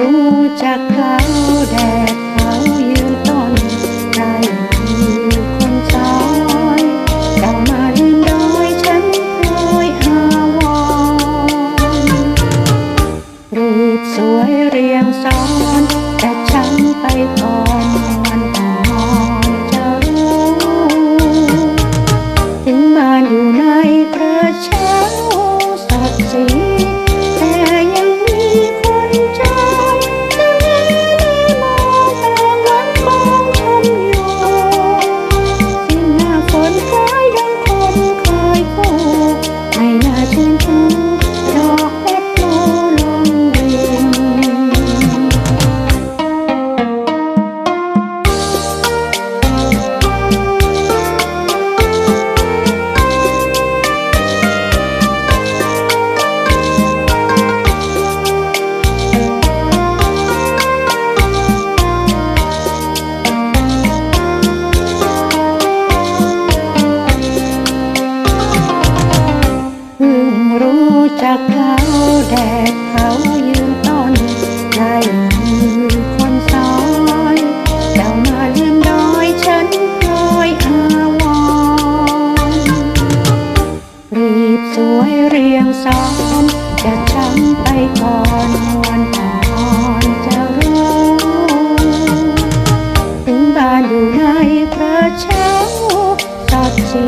รู้จักเขาแดด แดดเขายืนต้นได้มีคนซอยเจ้ามาลืมดอยฉันคอยอาวรรีบสวยเรียงซ้อมจะช้ำไปก่อนวันอ่อนจะรู้ถึงบ้านอยู่ในกระเช้าสอดสี